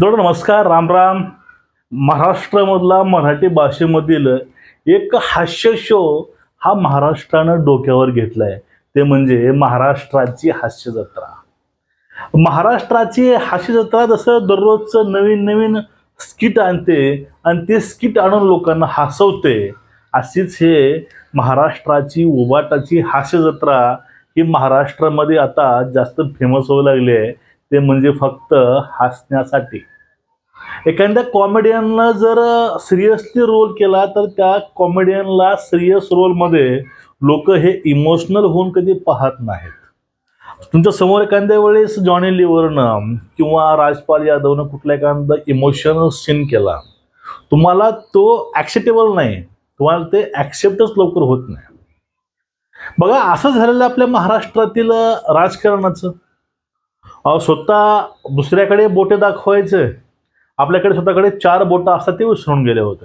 दोन नमस्कार राम राम. महाराष्ट्रामधला मराठी भाषेमधील एक हास्य शो हा महाराष्ट्रानं डोक्यावर घेतलाय. ते म्हणजे महाराष्ट्राची हास्य जत्रा महाराष्ट्राची हास्य जत्रा जसं दररोजचं नवीन नवीन स्किट आणते आणि ते स्किट आणून लोकांना हसवते अशीच हे महाराष्ट्राची उबाटाची हास्य जत्रा ही महाराष्ट्रामध्ये आता जास्त फेमस होऊ लागली आहे. ते म्हणजे फक्त हसण्यासाठी. एखाद्या कॉमेडियनला जर सिरियसली रोल केला तर त्या कॉमेडियनला सिरियस रोलमध्ये लोक हे इमोशनल होऊन कधी पाहत नाहीत. तुमच्यासमोर एखाद्या वेळेस जॉनी लिव्हरनं किंवा राजपाल यादवनं कुठला एखादा इमोशनल सीन केला तुम्हाला तो ॲक्सेप्टेबल नाही. तुम्हाला ते ॲक्सेप्टच लवकर होत नाही. बघा असं झालेलं आपल्या महाराष्ट्रातील राजकारणाचं. अहो, स्वतः दुसऱ्याकडे बोटे दाखवायचं. आपल्याकडे स्वतःकडे चार बोटं असतात ते विसरून गेले होते.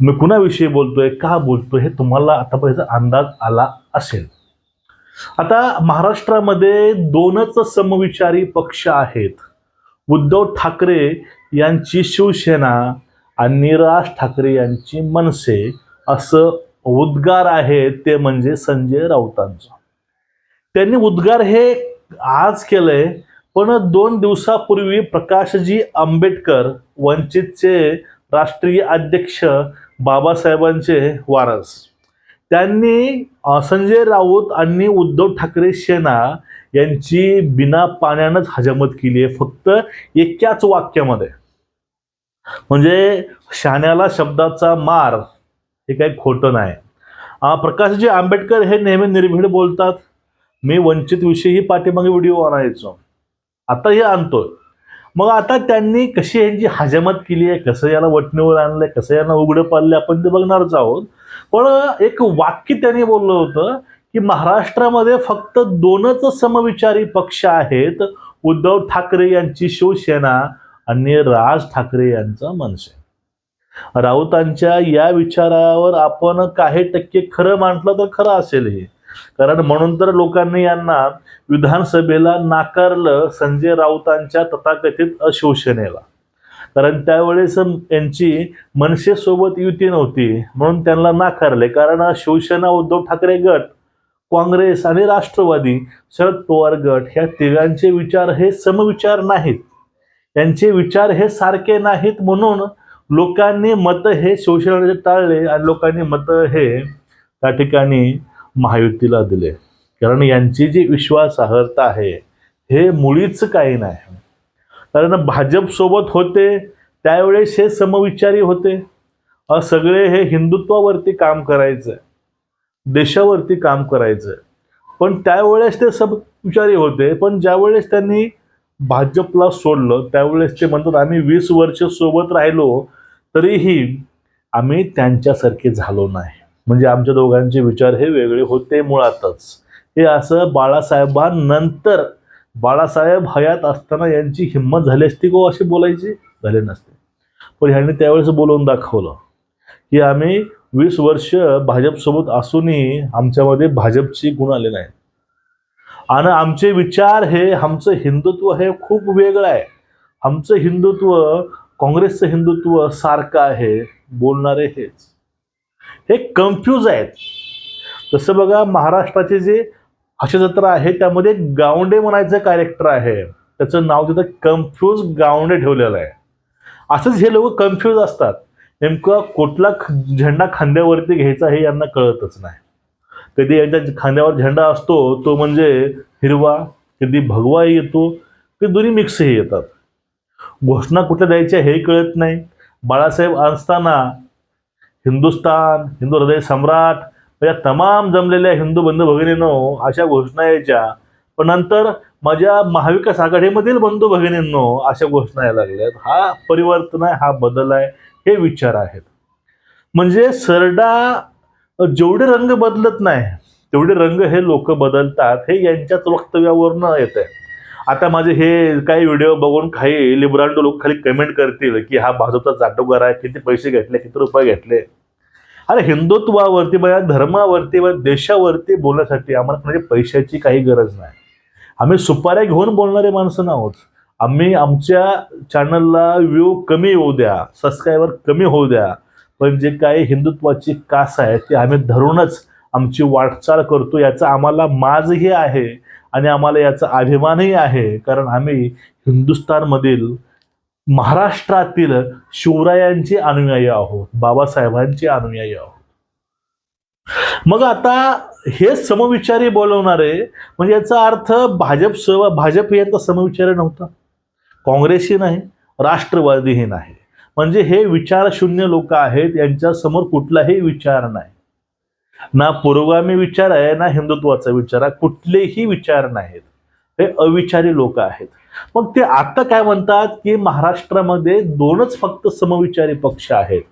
मी कुणाविषयी बोलतोय का बोलतोय हे तुम्हाला आतापर्यंत अंदाज आला असेल. आता महाराष्ट्रामध्ये दोनच समविचारी पक्ष आहेत. उद्धव ठाकरे यांची शिवसेना आणि राज ठाकरे यांची मनसे. असं उद्गार आहे ते म्हणजे संजय राऊतांचं. त्यांनी उद्गार हे आज केलंय पण दोन दिवसापूर्वी प्रकाशजी आंबेडकर वंचितचे राष्ट्रीय अध्यक्ष बाबासाहेबांचे वारस. त्यांनी संजय राऊत आणि उद्धव ठाकरे सेना यांची बिना पाण्यानंच हजामत केली आहे फक्त एकाच वाक्यामध्ये. म्हणजे शाण्याला शब्दाचा मार हे काही खोटं नाही. प्रकाशजी आंबेडकर हे नेहमी निर्भीड बोलतात. मी वंचित विषयी पाठीमागे व्हिडिओ आणायचो. आता हे आणतोय. मग आता त्यांनी कशी यांची हजामत केली आहे कसं याला वटणीवर आणलंय कसं यांना उघडं पाडलंय आपण ते बघणारच आहोत. पण एक वाक्य त्यांनी बोललं होतं की महाराष्ट्रामध्ये फक्त दोनच समविचारी पक्ष आहेत उद्धव ठाकरे यांची शिवसेना आणि राज ठाकरे यांचा मनसे. राऊतांच्या या विचारावर आपण काही टक्के खरं म्हटलं तर खरं असेल हे. कारण म्हणून तर लोकांनी यांना विधानसभेला नाकारलं संजय राऊतांच्या तथाकथित अशोषणेला. कारण त्यावेळेस यांची मनसेसोबत युती नव्हती म्हणून त्यांना नाकारले. कारण शिवसेना उद्धव ठाकरे गट काँग्रेस आणि राष्ट्रवादी शरद पवार गट ह्या तिघांचे विचार हे समविचार नाहीत. त्यांचे विचार हे सारखे नाहीत म्हणून लोकांनी मत हे शिवसेनेचे टाळले आणि लोकांनी मत हे त्या ठिकाणी महायुतीला दिले. कारण यांची जी विश्वासार्हता आहे हे मुळीच काही नाही. कारण भाजपसोबत होते त्यावेळेस हे समविचारी होते. सगळे हे हिंदुत्वावरती काम करायचं देशावरती काम करायचं. पण त्यावेळेस ते समविचारी होते पण ज्यावेळेस त्यांनी भाजपला सोडलं त्यावेळेस ते म्हणतात आम्ही वीस वर्ष सोबत राहिलो तरीही आम्ही त्यांच्यासारखे झालो नाही. म्हणजे आमच्या दोघांचे विचार हे वेगळे होते मुळातच. हे असं बाळासाहेबांनंतर बाळासाहेब हयात असताना यांची हिंमत झाली असती गो हो अशी बोलायची? झाले नसते. पण ह्यांनी त्यावेळेस बोलवून दाखवलं की आम्ही वीस वर्ष भाजपसोबत असूनही आमच्यामध्ये भाजपची गुण आले नाही आणि आमचे विचार हे आमचं हिंदुत्व हे खूप वेगळं आहे. आमचं हिंदुत्व काँग्रेसचं हिंदुत्व सारखं आहे. बोलणारे हेच. हे कन्फ्यूज आहेत. तसं बघा महाराष्ट्राचे जे हशजत्रा आहे त्यामध्ये गावंडे म्हणायचं कॅरेक्टर आहे. त्याचं नाव तिथं कन्फ्यूज गावंडे ठेवलेलं आहे. असंच हे लोक कन्फ्यूज असतात. नेमकं कुठला ख- झेंडा खांद्यावरती घ्यायचा हे यांना कळतच नाही. कधी यांच्या खांद्यावर झेंडा असतो तो म्हणजे हिरवा कधी भगवाही येतो कधी दोन्ही मिक्सही येतात. घोषणा कुठल्या द्यायच्या हे कळत नाही. बाळासाहेब असताना हिंदुस्तान हिंदू हृदय सम्राट या तमाम जमलेल्या हिंदू बंधू भगिनींनो अशा घोषणा यायच्या. पण नंतर माझ्या महाविकास आघाडीमधील बंधू भगिनींनो अशा घोषणा यायला लागल्यात हा परिवर्तन आहे हा बदल आहे हे विचार आहेत. म्हणजे सरडा जेवढे रंग बदलत नाही तेवढे रंग हे लोक बदलतात हे यांच्याच वक्तव्यावरनं येत आहे आता माझे हे काही व्हिडिओ बघून काही लिबरांडो लोक खाली कमेंट करतील की हा भाजपचा चाटोकार आहे किती पैसे घेतले किती रुपये घेतले. अरे हिंदुत्वावरती म्हणजे धर्मावरती देशावरती बोलण्यासाठी आम्हाला म्हणजे पैशाची काही गरज नाही. आम्ही सुपाऱ्या घेऊन बोलणारे माणसं नाहोत आम्ही आमच्या चॅनलला व्ह्यू कमी होऊ द्या सबस्क्रायबर कमी होऊ द्या. पण जे काही हिंदुत्वाची कास आहे ती आम्ही धरूनच आमची वाटचाल करतो याचा आम्हाला माजही आहे. आणि आम्हाला याचा अभिमानही आहे कारण आम्ही हिंदुस्थानमधील महाराष्ट्रातील शिवरायांचे अनुयायी आहोत बाबासाहेबांचे अनुयायी आहोत. मग आता हे समविचारी बोलवणारे म्हणजे याचा अर्थ भाजप सव भाजप यांचा समविचारी नव्हता. काँग्रेसही नाही राष्ट्रवादीही नाही. म्हणजे हे विचारशून्य लोक आहेत यांच्यासमोर कुठलाही विचार नाही. ना पुरोगामी विचार आहे ना हिंदुत्वाचा विचार आहे कुठलेही विचार नाहीत. हे अविचारी लोक आहेत. मग ते आता काय म्हणतात की महाराष्ट्रामध्ये दोनच फक्त समविचारी पक्ष आहेत.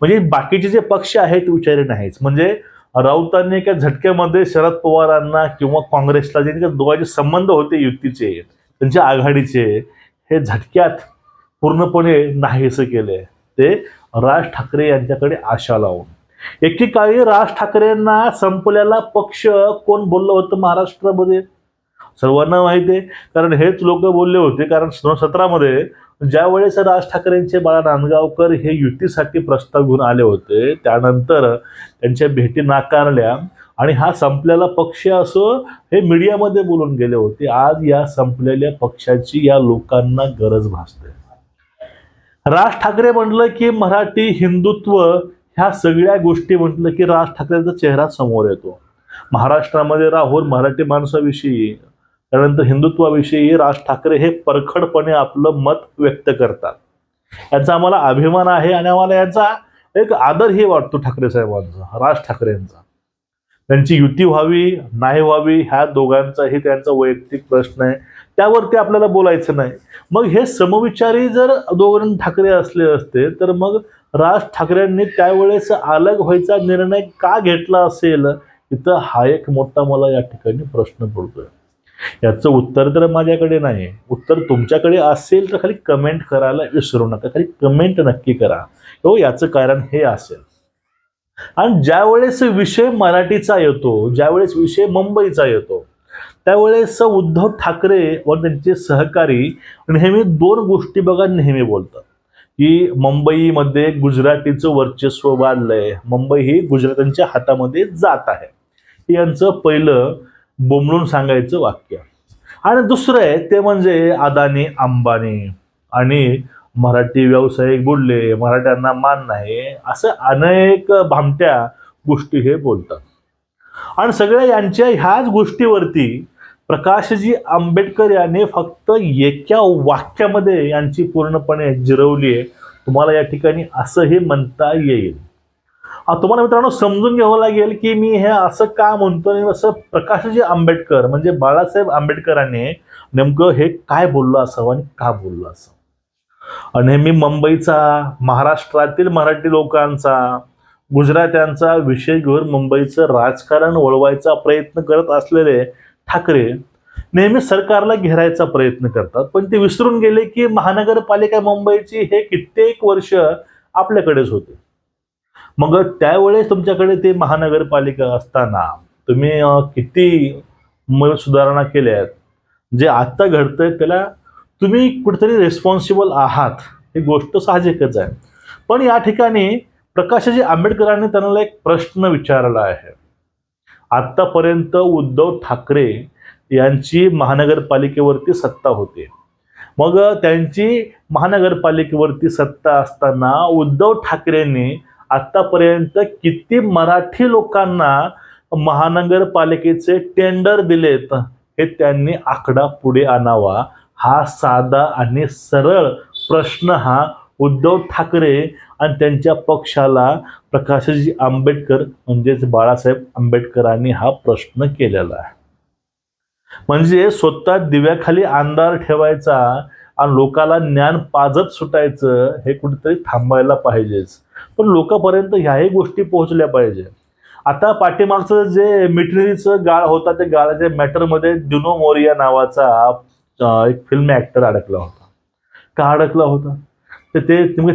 म्हणजे बाकीचे जे पक्ष आहेत विचारी नाहीच म्हणजे राऊतांनी एका झटक्यामध्ये शरद पवारांना किंवा काँग्रेसला जे दोघांचे संबंध होते युतीचे त्यांच्या आघाडीचे हे झटक्यात पूर्णपणे नाहीसं केले. ते राज ठाकरे यांच्याकडे आशा लावून. एकेकाळी राज ठाकरेंना संपलेला पक्ष कोण बोललं होतं महाराष्ट्रामध्ये? सर्वांना माहिती आहे. कारण हेच लोक बोलले होते. कारण दोन सतरामध्ये ज्या वेळेस राज ठाकरेंचे बाळा नांदगावकर हे युतीसाठी प्रस्ताव घेऊन आले होते त्यानंतर त्यांच्या भेटी नाकारल्या आणि हा संपलेला पक्ष असो हे मीडियामध्ये बोलून गेले होते. आज या संपलेल्या पक्षाची या लोकांना गरज भासते. राज ठाकरे म्हटलं की मराठी हिंदुत्व ह्या सगळ्या गोष्टी म्हटलं की राज ठाकरेंचा चेहरा समोर येतो. महाराष्ट्रामध्ये राहून मराठी माणसाविषयी त्यानंतर हिंदुत्वाविषयी राज ठाकरे हे परखडपणे आपलं मत व्यक्त करतात. याचा आम्हाला अभिमान आहे आणि आम्हाला याचा एक आदरही वाटतो ठाकरे साहेबांचा राज ठाकरेंचा. त्यांची युती व्हावी नाही व्हावी ह्या दोघांचाही त्यांचा वैयक्तिक प्रश्न आहे. त्यावरती आपल्याला बोलायचं नाही. मग हे समविचारी जर दोघं ठाकरे असले असते तर मग राज ठाकरेंनी त्यावेळेस अलग व्हायचा निर्णय का घेतला असेल? इथं हा एक मोठा मला या ठिकाणी प्रश्न पडतोय. याचं उत्तर तर माझ्याकडे नाही उत्तर तुमच्याकडे असेल तर खाली कमेंट करायला विसरू नका. खाली कमेंट नक्की करा. हो याचं कारण हे असेल. आणि ज्यावेळेस विषय मराठीचा येतो ज्यावेळेस विषय मुंबईचा येतो त्यावेळेस उद्धव ठाकरे व त्यांचे सहकारी नेहमी दोन गोष्टी बघा नेहमी बोलतात. की मुंबईमध्ये गुजरातीचं वर्चस्व वाढलंय. मुंबई ही गुजरातांच्या हातामध्ये जात आहे. यांचं पहिलं बोमलून सांगायचं वाक्य. आणि दुसरं आहे ते म्हणजे अदानी अंबानी. आणि मराठी व्यावसायिक बोलले मराठ्यांना मान नाही. असं अनेक भामट्या गोष्टी हे बोलतात. आणि सगळ्या यांच्या ह्याच गोष्टीवरती प्रकाशजी आंबेडकर यांनी फक्त एका वाक्यामध्ये यांची पूर्णपणे जिरवली आहे. तुम्हाला या ठिकाणी असंही म्हणता येईल. तुम्हाला मित्रांनो समजून घ्यावं लागेल की मी हे असं का म्हणतो असं प्रकाशजी आंबेडकर म्हणजे बाळासाहेब आंबेडकरांनी नेमकं हे काय बोललं असावं आणि का बोललं असावं? आणि मी मुंबईचा महाराष्ट्रातील मराठी लोकांचा गुजरात्यांचा विषय घेऊन मुंबईचं राजकारण वळवायचा प्रयत्न करत असलेले ठाकरे नेहमी सरकारला घेरायचा प्रयत्न करतात पण ते विसरून गेले की महानगरपालिका मुंबईची हे कित्येक वर्ष आपल्याकडेच होते. मग त्यावेळेस तुमच्याकडे ते महानगरपालिका असताना तुम्ही किती म- सुधारणा केल्यात? जे आत्ता घडतंय त्याला तुम्ही कुठेतरी रेस्पॉन्सिबल आहात ही गोष्ट साहजिकच आहे. पण या ठिकाणी प्रकाशजी आंबेडकरांनी त्यांना एक प्रश्न विचारला आहे. आत्तापर्यंत उद्धव ठाकरे यांची महानगरपालिकेवरती सत्ता होती. मग त्यांची महानगरपालिकेवरती सत्ता असताना उद्धव ठाकरेंनी आतापर्यंत किती मराठी लोकांना महानगरपालिकेचे टेंडर दिलेत हे त्यांनी आकडा पुढे आणावा. हा साधा आणि सरळ प्रश्न हा उद्धव ठाकरे आणि त्यांच्या पक्षाला प्रकाशजी आंबेडकर म्हणजेच बाळासाहेब आंबेडकरांनी हा प्रश्न केलेला आहे. म्हणजे स्वतः दिव्याखाली अंधार ठेवायचा आणि लोकाला ज्ञान पाजत सुटायचं हे कुठेतरी थांबायला पाहिजेच. पण लोकांपर्यंत ह्याही गोष्टी पोहोचल्या पाहिजे. आता पाठीमागचं जे मिटनरीचं गाळ होता ते गाळाच्या मॅटरमध्ये दिनो मोरिया नावाचा एक फिल्म ॲक्टर अडकला होता. का अडकला होता? तर ते तुम्ही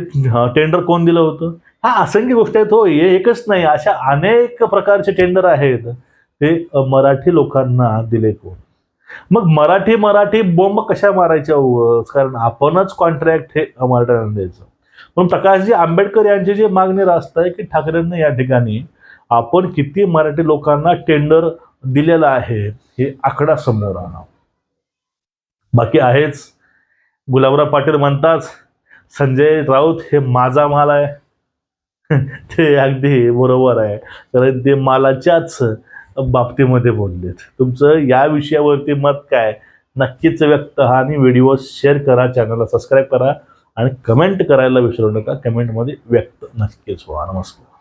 टेंडर कोण दिलं होतं? हा असंख्य गोष्ट आहेत. हो हे एकच नाही. अशा अनेक प्रकारचे टेंडर आहेत. ते मराठी लोकांना दिले कोण? मग मराठी मराठी बोंब कशा मारायच्या कारण आपणच कॉन्ट्रॅक्ट हे मराठ्यांना द्यायचं. पण प्रकाशजी आंबेडकर यांची जी मागणी रास्त आहे की ठाकरेंना या ठिकाणी आपण किती मराठी लोकांना टेंडर दिलेलं आहे हे आकडा समोर आणा. बाकी आहेच. गुलाबराव पाटील म्हणताच संजय राऊत हे माझा माल आहे. ते अगदी बरोबर आहे. कारण ते मालाच्याच बाबतीमध्ये बोललेत. तुमचं या विषयावरती मत काय? नक्कीच व्यक्त हा आणि व्हिडिओ शेअर करा चॅनलला सबस्क्राईब करा आणि कमेंट करायला विसरू नका. कमेंटमध्ये व्यक्त नक्कीच व्हा. नमस्कार.